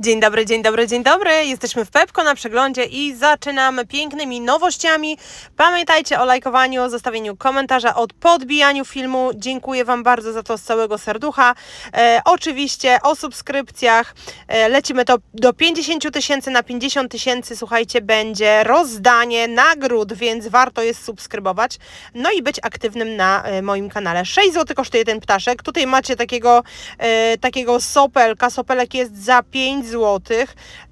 Dzień dobry, dzień dobry, dzień dobry. Jesteśmy w Pepko na przeglądzie i zaczynamy pięknymi nowościami. Pamiętajcie o lajkowaniu, zostawieniu komentarza, o podbijaniu filmu. Dziękuję Wam bardzo za to z całego serducha. E, oczywiście o subskrypcjach. E, lecimy to do 50 tysięcy na 50 tysięcy. Słuchajcie, będzie rozdanie nagród, więc warto jest subskrybować. No i być aktywnym na e, moim kanale. 6 zł kosztuje ten ptaszek. Tutaj macie takiego, e, takiego sopelka. Sopelek jest za 5 zł.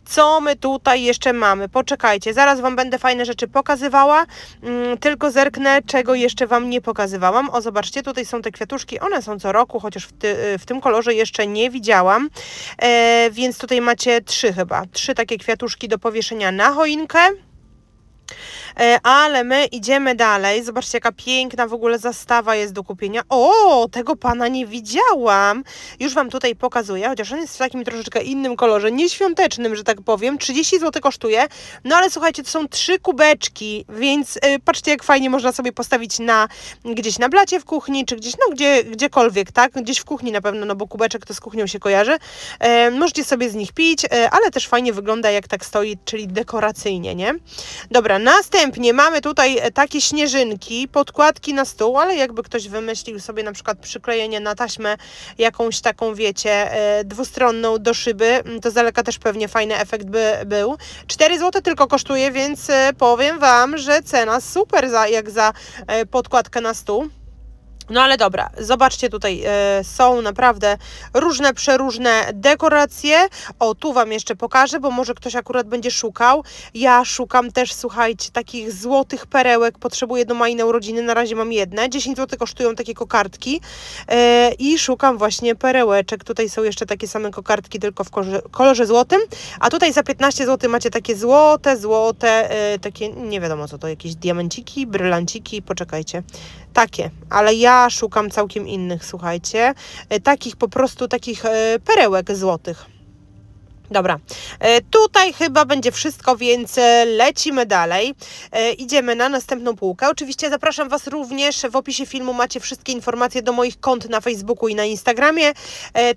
Co my tutaj jeszcze mamy? Poczekajcie, zaraz Wam będę fajne rzeczy pokazywała, mm, tylko zerknę, czego jeszcze Wam nie pokazywałam. O, zobaczcie, tutaj są te kwiatuszki, one są co roku, chociaż w, ty, w tym kolorze jeszcze nie widziałam, e, więc tutaj macie trzy chyba, trzy takie kwiatuszki do powieszenia na choinkę. E, ale my idziemy dalej. Zobaczcie, jaka piękna w ogóle zastawa jest do kupienia. O, tego pana nie widziałam. Już Wam tutaj pokazuję, chociaż on jest w takim troszeczkę innym kolorze, nieświątecznym, że tak powiem. 30 zł kosztuje. No ale słuchajcie, to są trzy kubeczki, więc y, patrzcie, jak fajnie można sobie postawić na gdzieś na blacie w kuchni, czy gdzieś, no gdzie, gdziekolwiek, tak? Gdzieś w kuchni na pewno, no bo kubeczek to z kuchnią się kojarzy. E, możecie sobie z nich pić, e, ale też fajnie wygląda, jak tak stoi, czyli dekoracyjnie, nie? Dobra, następnie mamy tutaj e, takie śnieżynki, podkładki na stół, ale jakby ktoś wymyślił sobie na przykład przyklejenie na taśmę jakąś taką, wiecie, e, dwustronną do szyby, m, to z daleka też pewnie fajny efekt by był. 4 zł tylko kosztuje, więc e, powiem Wam, że cena super za, jak za podkładkę na stół. No ale dobra, zobaczcie tutaj, e, są naprawdę różne, przeróżne dekoracje. O, tu Wam jeszcze pokażę, bo może ktoś akurat będzie szukał. Ja szukam też, słuchajcie, takich złotych perełek. Potrzebuję do mojej urodziny, na razie mam jedne. 10 zł kosztują takie kokardki. E, I szukam właśnie perełeczek. Tutaj są jeszcze takie same kokardki, tylko w kolorze, kolorze złotym. A tutaj za 15 zł macie takie złote, złote, e, takie, nie wiadomo co to, jakieś diamenciki, brylanciki, poczekajcie. Takie, ale ja szukam całkiem innych, słuchajcie. E, Takich po prostu, takich e, perełek złotych. Dobra, e, tutaj chyba będzie wszystko, więc e, lecimy dalej. E, Idziemy na następną półkę. Oczywiście zapraszam Was również. W opisie filmu macie wszystkie informacje do moich kont na Facebooku i na Instagramie.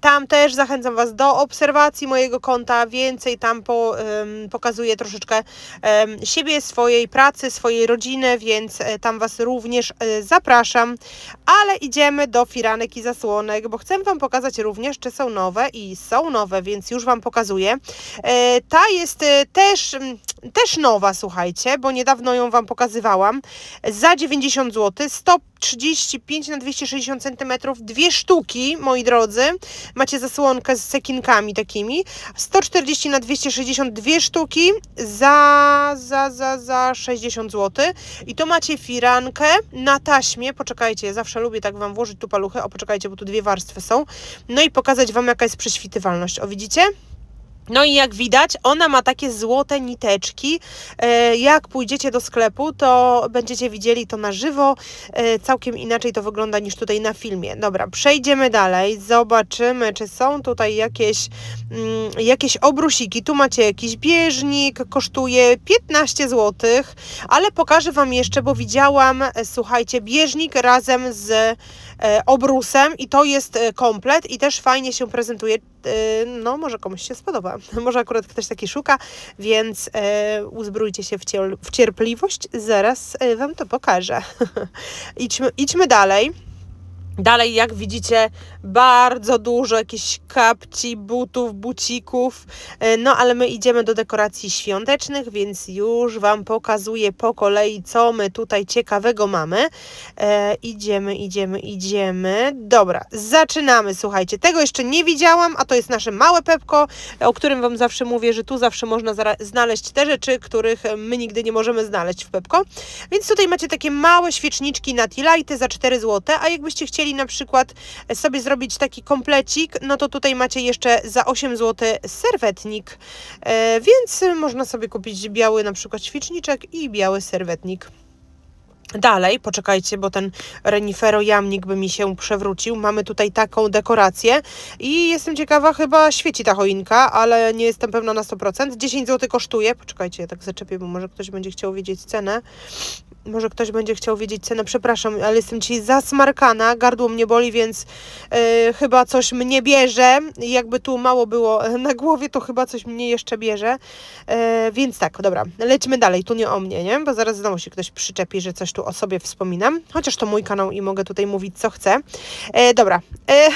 Tam też zachęcam Was do obserwacji mojego konta. Więcej tam po, pokazuję troszeczkę siebie, swojej pracy, swojej rodziny, więc tam Was również zapraszam. Ale idziemy do firanek i zasłonek, bo chcę Wam pokazać również, czy są nowe i są nowe, więc już Wam pokazuję. E, Ta jest e, też, mm, też nowa, słuchajcie, bo niedawno ją Wam pokazywałam. Za 90 zł, 135 na 260 cm, dwie sztuki, moi drodzy. Macie zasłonkę z sekinkami takimi. 140 na 260 dwie sztuki za, za, za, za 60 zł. I to macie firankę na taśmie. Poczekajcie, ja zawsze lubię tak Wam włożyć tu paluchy. O, poczekajcie, bo tu dwie warstwy są. No i pokazać Wam, jaka jest prześwitywalność. O, widzicie? No i jak widać, ona ma takie złote niteczki. E, Jak pójdziecie do sklepu, to będziecie widzieli to na żywo. E, Całkiem inaczej to wygląda niż tutaj na filmie. Dobra, przejdziemy dalej. Zobaczymy, czy są tutaj jakieś, mm, jakieś obrusiki. Tu macie jakiś bieżnik, kosztuje 15 zł, ale pokażę Wam jeszcze, bo widziałam, e, słuchajcie, bieżnik razem z obrusem i to jest e, komplet i też fajnie się prezentuje. E, No, może komuś się spodoba. Może akurat ktoś taki szuka, więc e, uzbrójcie się w, cier- w cierpliwość. Zaraz e, Wam to pokażę. idźmy, idźmy dalej. Dalej, jak widzicie, bardzo dużo jakichś kapci, butów, bucików. E, No, ale my idziemy do dekoracji świątecznych, więc już Wam pokazuję po kolei, co my tutaj ciekawego mamy. E, idziemy, idziemy, idziemy. Dobra, zaczynamy. Słuchajcie, tego jeszcze nie widziałam, a to jest nasze małe pepko, o którym Wam zawsze mówię, że tu zawsze można znaleźć te rzeczy, których my nigdy nie możemy znaleźć w pepko. Więc tutaj macie takie małe świeczniczki na T-Lighty za 4 zł, a jakbyście chcieli na przykład sobie zrobić taki komplecik, no to tutaj macie jeszcze za 8 zł serwetnik, e, więc można sobie kupić biały na przykład świeczniczek i biały serwetnik. Dalej, poczekajcie, bo ten renifero jamnik by mi się przewrócił. Mamy tutaj taką dekorację i jestem ciekawa, chyba świeci ta choinka, ale nie jestem pewna na 100%. 10 zł kosztuje. Poczekajcie, ja tak zaczepię, bo może ktoś będzie chciał wiedzieć cenę. Może ktoś będzie chciał wiedzieć cenę, przepraszam, ale jestem dzisiaj zasmarkana, gardło mnie boli, więc e, chyba coś mnie bierze. Jakby tu mało było na głowie, to chyba coś mnie jeszcze bierze. E, więc tak, dobra, lecimy dalej, tu nie o mnie, nie? Bo zaraz znowu się ktoś przyczepi, że coś tu o sobie wspominam. Chociaż to mój kanał i mogę tutaj mówić co chcę. E, dobra. E,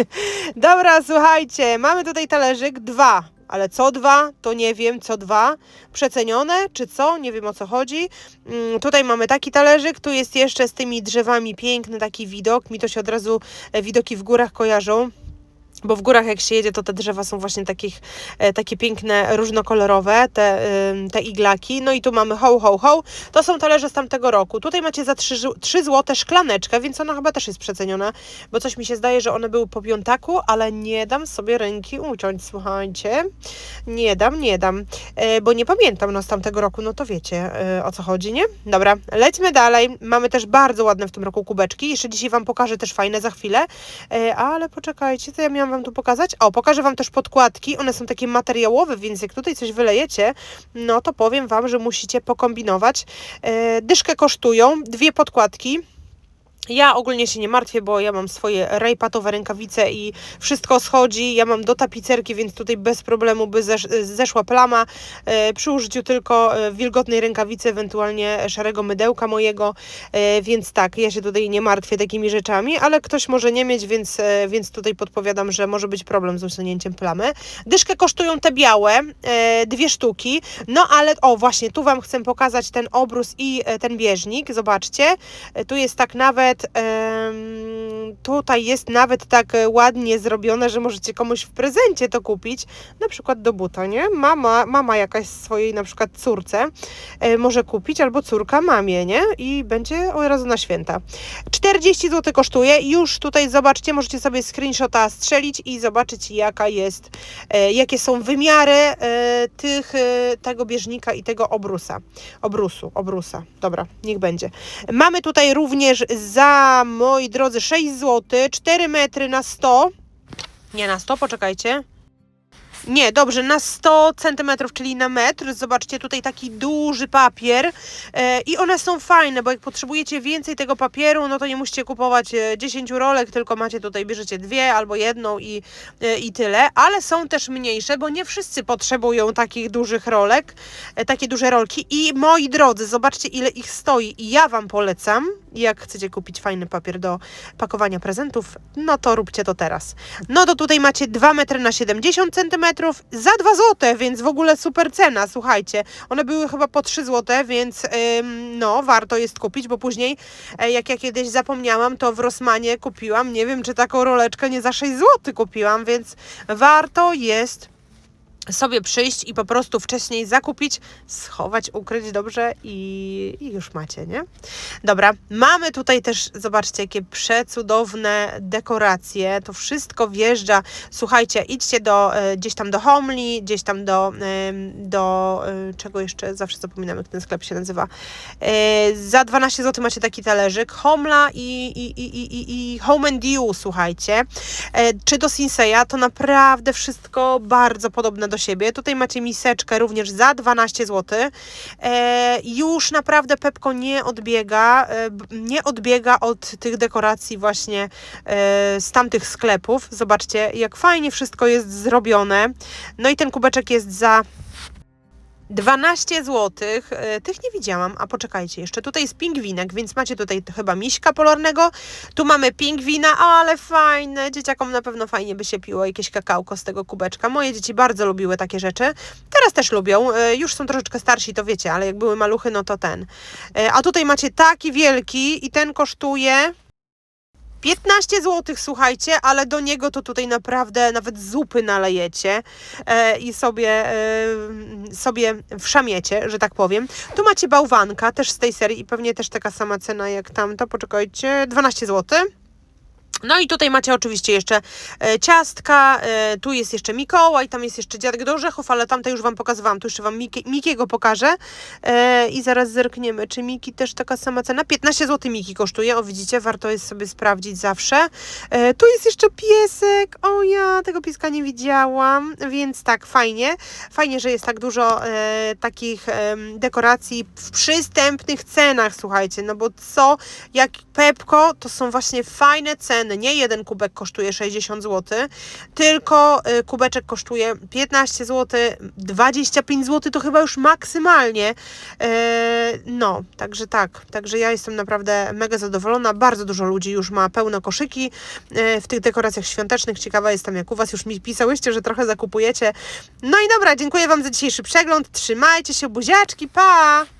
dobra, słuchajcie, mamy tutaj talerzyk dwa. Ale co dwa, to nie wiem, co dwa. Przecenione, czy co? Nie wiem o co chodzi. Mm, tutaj mamy taki talerzyk, tu jest jeszcze z tymi drzewami piękny taki widok. Mi to się od razu e, widoki w górach kojarzą. Bo w górach jak się jedzie, to te drzewa są właśnie takich, e, takie piękne, różnokolorowe, te, te iglaki. No i tu mamy ho, ho, ho. To są talerze z tamtego roku. Tutaj macie za 3, 3 zł szklaneczkę, więc ona chyba też jest przeceniona, bo coś mi się zdaje, że one były po piątaku, ale nie dam sobie ręki uciąć, słuchajcie. Nie dam, nie dam, e, bo nie pamiętam no z tamtego roku, no to wiecie e, o co chodzi, nie? Dobra, lećmy dalej. Mamy też bardzo ładne w tym roku kubeczki. Jeszcze dzisiaj Wam pokażę też fajne za chwilę, ale poczekajcie, to ja miałam Wam tu pokazać. O, pokażę Wam też podkładki. One są takie materiałowe, więc jak tutaj coś wylejecie, no to powiem Wam, że musicie pokombinować. E, dyszkę kosztują, dwie podkładki. Ja ogólnie się nie martwię, bo ja mam swoje rejpatowe rękawice i wszystko schodzi. Ja mam do tapicerki, więc tutaj bez problemu by zesz zeszła plama. E, przy użyciu tylko e, wilgotnej rękawicy, ewentualnie szarego mydełka mojego. E, więc tak, ja się tutaj nie martwię takimi rzeczami, ale ktoś może nie mieć, więc, więc tutaj podpowiadam, że może być problem z usunięciem plamy. Dyszkę kosztują te białe, dwie sztuki. No ale o właśnie, tu Wam chcę pokazać ten obrus i ten bieżnik. Zobaczcie, tu jest tak nawet um, tutaj jest nawet tak e, ładnie zrobione, że możecie komuś w prezencie to kupić, na przykład do buta, nie? Mama, mama jakaś swojej na przykład córce e, może kupić, albo córka mamie, nie? I będzie od razu na święta. 40 zł kosztuje. Już tutaj zobaczcie, możecie sobie screenshota strzelić i zobaczyć jaka jest, e, jakie są wymiary tych, tego bieżnika i tego obrusa. Obrusu, obrusa. Dobra, niech będzie. Mamy tutaj również za, moi drodzy, 6 zł, 4 metry na 100. Nie na 100, poczekajcie. Nie, dobrze, na 100 centymetrów, czyli na metr. Zobaczcie, tutaj taki duży papier e, i one są fajne, bo jak potrzebujecie więcej tego papieru, no to nie musicie kupować e, 10 rolek, tylko macie tutaj, bierzecie dwie albo jedną i, e, i tyle, ale są też mniejsze, bo nie wszyscy potrzebują takich dużych rolek, e, takie duże rolki i moi drodzy, zobaczcie ile ich stoi i ja Wam polecam, jak chcecie kupić fajny papier do pakowania prezentów, no to róbcie to teraz. No to tutaj macie 2 metry na 70 centymetrów za 2 zł, więc w ogóle super cena, słuchajcie. One były chyba po 3 zł, więc ym, no warto jest kupić, bo później e, jak ja kiedyś zapomniałam, to w Rossmanie kupiłam, nie wiem czy taką roleczkę nie za 6 zł kupiłam, więc warto jest sobie przyjść i po prostu wcześniej zakupić, schować, ukryć dobrze i, i już macie, nie? Dobra, mamy tutaj też, zobaczcie, jakie przecudowne dekoracje. To wszystko wjeżdża. Słuchajcie, idźcie do, e, gdzieś tam do Homli, gdzieś tam do, em, do e, czego jeszcze, zawsze zapominam, jak ten sklep się nazywa. E, Za 12 zł macie taki talerzyk. Homla i, i, i, i, i- Home and You, słuchajcie. E, Czy do Sinseya, to naprawdę wszystko bardzo podobne do siebie. Tutaj macie miseczkę również za 12 zł. E, już naprawdę Pepko nie odbiega, e, nie odbiega od tych dekoracji właśnie e, z tamtych sklepów. Zobaczcie, jak fajnie wszystko jest zrobione. No i ten kubeczek jest za 12 zł. Tych nie widziałam, a poczekajcie, jeszcze tutaj jest pingwinek, więc macie tutaj chyba miśka polarnego. Tu mamy pingwina, ale fajne. Dzieciakom na pewno fajnie by się piło jakieś kakałko z tego kubeczka. Moje dzieci bardzo lubiły takie rzeczy. Teraz też lubią. E, Już są troszeczkę starsi, to wiecie, ale jak były maluchy, no to ten. E, A tutaj macie taki wielki i ten kosztuje 15 zł, słuchajcie, ale do niego to tutaj naprawdę nawet zupy nalejecie e, i sobie, e, sobie wszamiecie, że tak powiem. Tu macie bałwanka, też z tej serii i pewnie też taka sama cena jak tamta, poczekajcie, 12 zł. No i tutaj macie oczywiście jeszcze e, ciastka, e, tu jest jeszcze Mikołaj, tam jest jeszcze dziadek do orzechów, ale tamte już Wam pokazywałam, tu jeszcze Wam Miki, Mikiego pokażę. E, i zaraz zerkniemy, czy Miki też taka sama cena, 15 zł Miki kosztuje, o widzicie, warto jest sobie sprawdzić zawsze. Tu jest jeszcze piesek, o ja tego pieska nie widziałam, więc tak, fajnie, fajnie, że jest tak dużo takich dekoracji w przystępnych cenach, słuchajcie, no bo co, jak Pepko, to są właśnie fajne ceny, nie jeden kubek kosztuje 60 zł, tylko y, kubeczek kosztuje 15 zł, 25 zł to chyba już maksymalnie. E, No, także tak, także ja jestem naprawdę mega zadowolona. Bardzo dużo ludzi już ma pełne koszyki e, w tych dekoracjach świątecznych. Ciekawa jestem, jak u Was już mi pisałyście, że trochę zakupujecie. No i dobra, dziękuję Wam za dzisiejszy przegląd. Trzymajcie się, buziaczki, pa!